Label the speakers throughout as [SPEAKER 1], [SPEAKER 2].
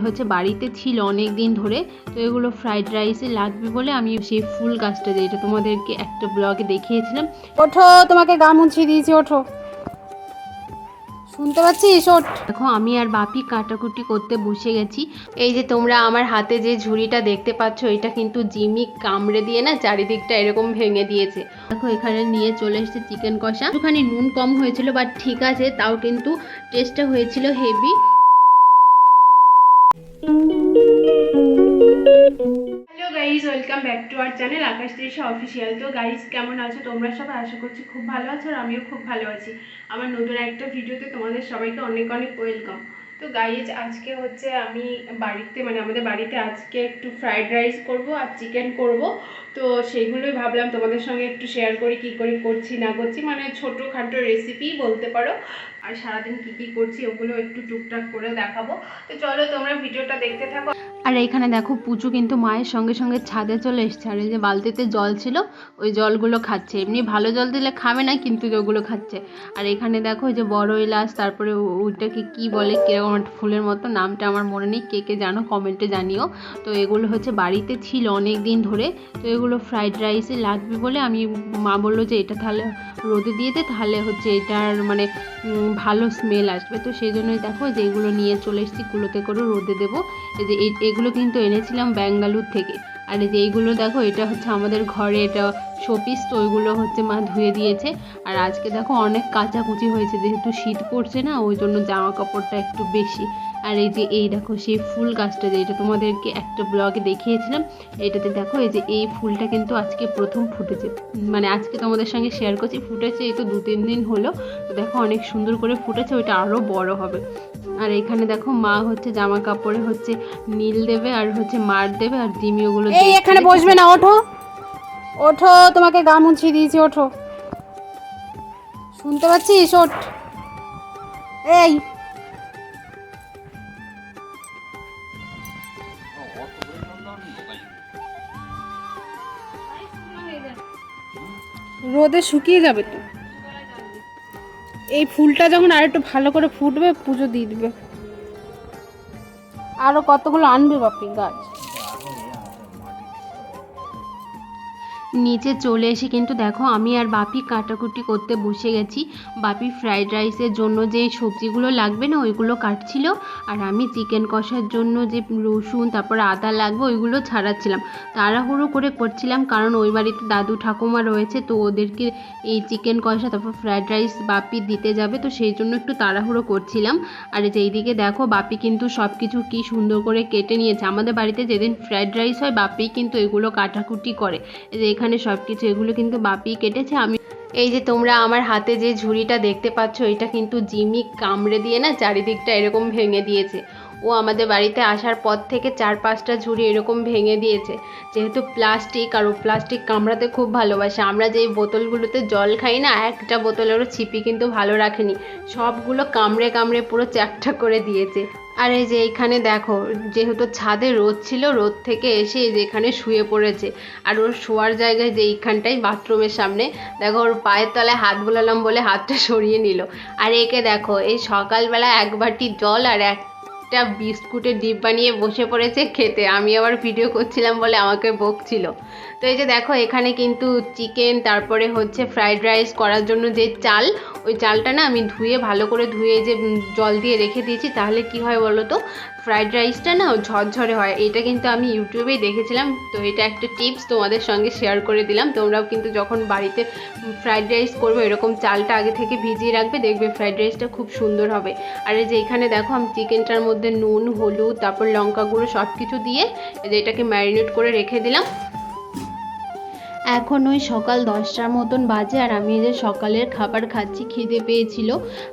[SPEAKER 1] হচ্ছে বাড়িতে ছিল অনেক দিন ধরে, তো এগুলো ফ্রাইড রাইসে লাগবে বলে আমি সেই ফুল গাছটা যেটা তোমাদেরকে একটা ব্লগে দেখিয়েছিলাম।
[SPEAKER 2] ওঠো, তোমাকে গা মুছিয়ে দিয়েছি, ওঠো। শুনতে পাচ্ছিস? ওঠ।
[SPEAKER 1] দেখো, আমি আর বাপি কাটাকুটি করতে বসে গেছি। এই যে তোমরা আমার হাতে যে ঝুড়িটা দেখতে পাচ্ছ, এটা কিন্তু জিমি কামড়ে দিয়ে না চারিদিকটা এরকম ভেঙে দিয়েছে। দেখো, এখানে নিয়ে চলে এসেছে চিকেন কষা। ওখানে নুন কম হয়েছিল বাট ঠিক আছে, তাও কিন্তু টেস্টটা হয়েছিল heavy hello guys welcome back to our channel Akash Trisha official তো গাইজ কেমন আছো? তোমরা সবাই আশা করছি খুব ভালো আছো আর আমিও খুব ভালো আছি। আমার নতুন একটা ভিডিওতে তোমাদের সবাইকে অনেক অনেক ওয়েলকাম তো গাইজ আজকে হচ্ছে আমি বাড়িতে মানে আমাদের বাড়িতে আজকে একটু ফ্রাইড রাইস করব আর চিকেন করব। তো সেইগুলোই ভাবলাম তোমাদের সঙ্গে একটু শেয়ার করি, কি করে করছি, না করছি। মানে ছোটোখাটো রেসিপি বলতে পারো। আর সারাদিন কি কি করছি, ওগুলো একটু টুকটাক করে দেখাবো। তো চলো তোমরা ভিডিওটা দেখতে থাকো। আর এখানে দেখো পুচু কিন্তু মায়ের সঙ্গে সঙ্গে ছাদে চলে এসছে। আর এই যে বালতিতে জল ছিল, ওই জলগুলো খাচ্ছে। এমনি ভালো জল দিলে খাবে না, কিন্তু ওগুলো খাচ্ছে। আর এখানে দেখো ওই যে বড় এলাচ, তারপরে ওইটাকে কি বলে, কীরকম ফুলের মতো, নামটা আমার মনে নেই। কে কে জানো, কমেন্টে জানিও। তো এগুলো হচ্ছে বাড়িতে ছিল অনেক দিন ধরে। তো এগুলো ফ্রাইড রাইসে লাগবে বলে আমি মা বলল যে, এটা তাহলে রোদে দিয়ে দে, তাহলে হচ্ছে এটার মানে ভালো স্মেল আসবে। তো সেই জন্যই দেখো যে এগুলো নিয়ে চলে এসেছি কুলোতে করে রোদে দেবো। এই যে এগুলো কিন্তু এনেছিলাম ব্যাঙ্গালুর থেকে। আর এই যে এইগুলো দেখো, এটা হচ্ছে আমাদের ঘরে, এটা শোপিস তো ওইগুলো হচ্ছে মা ধুয়ে দিয়েছে। আর আজকে দেখো অনেক কাচাকুচি হয়েছে, যেহেতু শীত পড়ছে না, ওই জন্য জামা কাপড়টা একটু বেশি। আর এই যে এই দেখো সেই ফুল গাছটা যেটা তোমাদেরকে একটা ব্লগে দেখিয়েছিলাম এটাতে দেখো এই যে এই ফুলটা কিন্তু আজকে প্রথম ফুটেছে। মানে আজকে তোমাদের সঙ্গে শেয়ার করছি ফুটেছে এই তো দু তিন দিন হলো তো দেখো অনেক সুন্দর করে ফুটেছে ওইটা আরও বড় হবে। আর এখানে দেখো মা হচ্ছে জামা কাপড়ে হচ্ছে নীল দেবে আর হচ্ছে মার দেবে আর জিমি ওগুলো
[SPEAKER 2] এই এখানে বসবে না ওঠো। ওঠো তোমাকে গা মুছিয়ে দিয়েছি ওঠো। শুনতে পাচ্ছিস? ওঠ। এই রোদে শুকিয়ে যাবে তো। এই ফুলটা যখন আর একটু ভালো করে ফুটবে, পুজো দিয়ে দিবে। আরও কতগুলো আনবে বাপি গাছ?
[SPEAKER 1] নিচে চলে এসে কিন্তু দেখো আমি আর বাপি কাটাকুটি করতে বসে গেছি। বাপি ফ্রাইড রাইসের জন্য যে সবজিগুলো লাগবে না, ওইগুলো কাটছিল। আর আমি চিকেন কষার জন্য যে রসুন, তারপর আদা লাগবে, ওইগুলো ছাড়াচ্ছিলাম। তাড়াহুড়ো করে করছিলাম কারণ ওই বাড়িতে দাদু ঠাকুমা রয়েছে, তো ওদেরকে এই চিকেন কষা, তারপর ফ্রাইড রাইস বাপি দিতে যাবে, তো সেই জন্য একটু তাড়াহুড়ো করছিলাম। আর এই যে দেখো বাপি কিন্তু সব কিছু কী সুন্দর করে কেটে নিয়েছে। আমাদের বাড়িতে যেদিন ফ্রাইড রাইস হয়, বাপি কিন্তু এগুলো কাটাকুটি করে। এখানে সব কিছু এগুলো কিন্তু বাপি কেটেছে। আমি এই যে তোমরা আমার হাতে যে ঝুড়িটা দেখতে পাচ্ছ, এটা কিন্তু জিমি কামড়ে দিয়ে না চারিদিকটা এরকম ভেঙে দিয়েছে। ও আমাদের বাড়িতে আসার পর থেকে চার পাঁচটা ঝুড়ি এরকম ভেঙে দিয়েছে। যেহেতু প্লাস্টিক, আর ও প্লাস্টিক কামড়াতে খুব ভালোবাসে। আমরা যেই বোতলগুলোতে জল খাই না, একটা বোতলেরও ছিপি কিন্তু ভালো রাখেনি। সবগুলো কামড়ে কামড়ে পুরো চ্যাকটা করে দিয়েছে। আর এই যে এইখানে দেখো, যেহেতু ছাদে রোদ ছিল, রোদ থেকে এসে এই যে এখানে শুয়ে পড়েছে। আর ওর শোয়ার জায়গায় যে এইখানটাই বাথরুমের সামনে, দেখো ওর পায়ের তলায় হাত বোলালাম বলে হাতটা সরিয়ে নিল। আর একে দেখো, এই সকালবেলা এক বাটি জল আর একটা বিস্কুটের ডিব্বা নিয়ে বসে পড়েছে খেতে। আমি আবার ভিডিও করছিলাম বলে আমাকে বকছিল। তো এই যে দেখো, এখানে কিন্তু চিকেন, তারপরে হচ্ছে ফ্রাইড রাইস করার জন্য যে চাল, ওই চালটা না আমি ধুয়ে, ভালো করে ধুয়ে যে জল দিয়ে রেখে দিয়েছি। তাহলে কি হয় বলো তো? ফ্রাইড রাইসটা না ঝরঝরে হয়। এটা কিন্তু আমি ইউটিউবেই দেখেছিলাম। তো এটা একটা টিপস তোমাদের সঙ্গে শেয়ার করে দিলাম। তোমরাও কিন্তু যখন বাড়িতে ফ্রাইড রাইস করবে, এরকম চালটা আগে থেকে ভিজিয়ে রাখবে, দেখবে ফ্রাইড রাইসটা খুব সুন্দর হবে। আর এই যে এখানে দেখো, আমি চিকেনটার মধ্যে নুন হলুদ তারপর লঙ্কা গুঁড়ো সব কিছু দিয়ে এটাকে ম্যারিনেট করে রেখে দিলাম। এখন ওই সকাল দশটার মতন বাজে আর আমি এই যে সকালের খাবার খাচ্ছি, খিদে পেয়েছিল।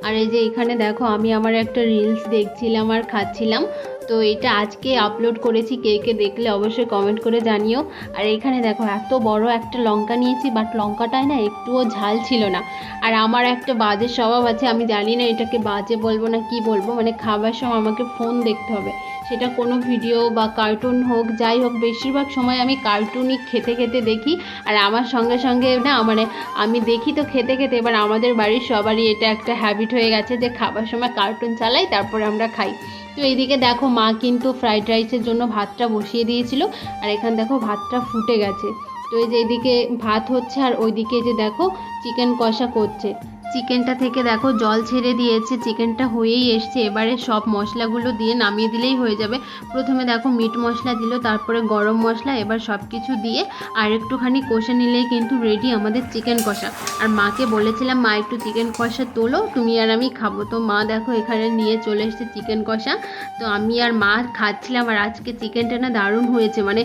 [SPEAKER 1] আর এই যে এখানে দেখো আমি আমার একটা রিলস দেখছিলাম আর খাচ্ছিলাম। তো এটা আজকে আপলোড করেছি, কে কে দেখলে অবশ্যই কমেন্ট করে জানিও। আর এখানে দেখো এত বড় একটা লঙ্কা নিয়েছি বাট লঙ্কাটায় না একটুও ঝাল ছিল না। আর আমার একটা বাজে স্বভাব আছে, আমি জানি না এটাকে বাজে বলব না কি বলব মানে খাবার সময় আমাকে ফোন দেখতে হবে। সেটা কোনো ভিডিও বা কার্টুন হোক, যাই হোক, বেশিরভাগ সময় আমি কার্টুনই খেতে খেতে দেখি। আর আমার সঙ্গে সঙ্গে না মানে আমি দেখি তো খেতে খেতে, এবার আমাদের বাড়ির সবারই এটা একটা হ্যাবিট হয়ে গেছে যে খাবার সময় কার্টুন চালাই, তারপরে আমরা খাই। তো এইদিকে দেখো, মা কিন্তু ফ্রাইড রাইসের জন্য ভাতটা বসিয়ে দিয়েছিল। আর এখানে দেখো, ভাতটা ফুটে গেছে। তো এই যে এদিকে ভাত হচ্ছে, আর ওইদিকে যে দেখো চিকেন কষা করছে। চিকেনটা থেকে দেখো জল ছেড়ে দিয়েছে, চিকেনটা হয়েই এসছে। এবারে সব মশলাগুলো দিয়ে নামিয়ে দিলেই হয়ে যাবে। প্রথমে দেখো মিট মশলা দিল, তারপরে গরম মশলা, এবার সব কিছু দিয়ে আর একটুখানি কষে নিলেই কিন্তু রেডি আমাদের চিকেন কষা। আর মাকে বলেছিলাম, মা, একটু চিকেন কষা তোলো, তুমি আর আমি খাব। তো মা দেখো এখানে নিয়ে চলে এসেছে চিকেন কষা। তো আমি আর মা খাচ্ছিলাম, আর আজকে চিকেনটা না দারুণ হয়েছে। মানে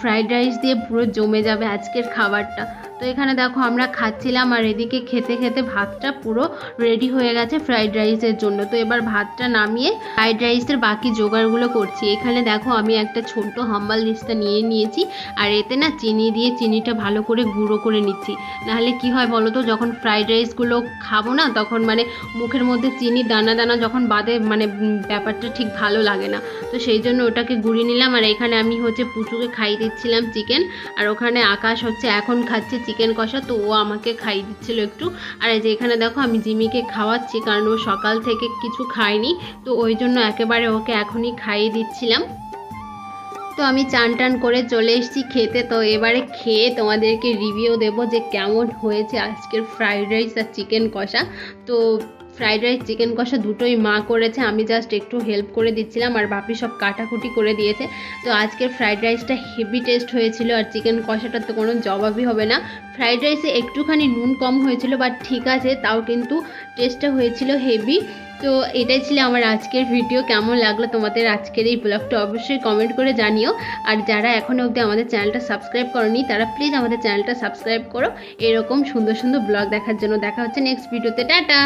[SPEAKER 1] ফ্রাইড রাইস দিয়ে পুরো জমে যাবে আজকের খাবারটা। তো এখানে দেখো আমরা খাচ্ছিলাম আর এদিকে খেতে খেতে ভাতটা পুরো রেডি হয়ে গেছে ফ্রাইড রাইসের জন্য। তো এবার ভাতটা নামিয়ে ফ্রাইড রাইসের বাকি জোগাড়গুলো করছি। এখানে দেখো আমি একটা ছোট্ট হাম্বাল দিস্তা নিয়ে নিয়েছি আর এতে না চিনি দিয়ে চিনিটা ভালো করে গুঁড়ো করে নিচ্ছি। নাহলে কি হয় বলো তো, যখন ফ্রাইড রাইসগুলো খাব না তখন মানে মুখের মধ্যে চিনি দানা দানা যখন বাদে মানে ব্যাপারটা ঠিক ভালো লাগে না। তো সেই জন্য ওটাকে গুঁড়িয়ে নিলাম আর এখানে আমি হচ্ছে পুচুকে খাইয়ে দিচ্ছিলাম চিকেন আর ওখানে আকাশ হচ্ছে এখন খাচ্ছে চিকেন কষা, তো ও আমাকে খাইয়ে দিচ্ছিল একটু। আর এই যে এখানে দেখো, আমি জিমিকে খাওয়াচ্ছি, কারণ ও সকাল থেকে কিছু খায়নি। তো ওই জন্য একেবারে ওকে এখনই খাইয়ে দিচ্ছিলাম। তো আমি চান টান করে চলে এসেছি খেতে। তো এবারে খেয়ে তোমাদেরকে রিভিউ দেব যে কেমন হয়েছে আজকের ফ্রাইড রাইস আর চিকেন কষা। তো ফ্রাইড রাইস চিকেন কষা দুটোই মা করেছে। আমি জাস্ট একটু হেল্প করে দিচ্ছিলাম আর বাপি সব কাটাকুটি করে দিয়েছে। তো আজকের ফ্রাইড রাইসটা হেভি টেস্ট হয়েছিল আর চিকেন কষাটার তো কোনো জবাবই হবে না। ফ্রাইড রাইসে একটুখানি নুন কম হয়েছিল বাট ঠিক আছে, তাও কিন্তু টেস্টটা হয়েছিল হেভি তো এটাই ছিল আমার আজকের ভিডিও কেমন লাগল তোমাদের আজকের এই ব্লগটা অবশ্যই কমেন্ট করে জানিও। আর যারা এখনও অবধি আমাদের চ্যানেলটা সাবস্ক্রাইব করনি, তারা প্লিজ আমাদের চ্যানেলটা সাবস্ক্রাইব করো। এরকম সুন্দর সুন্দর ব্লগ দেখার জন্য দেখা হচ্ছে নেক্সট ভিডিওতে টাটা!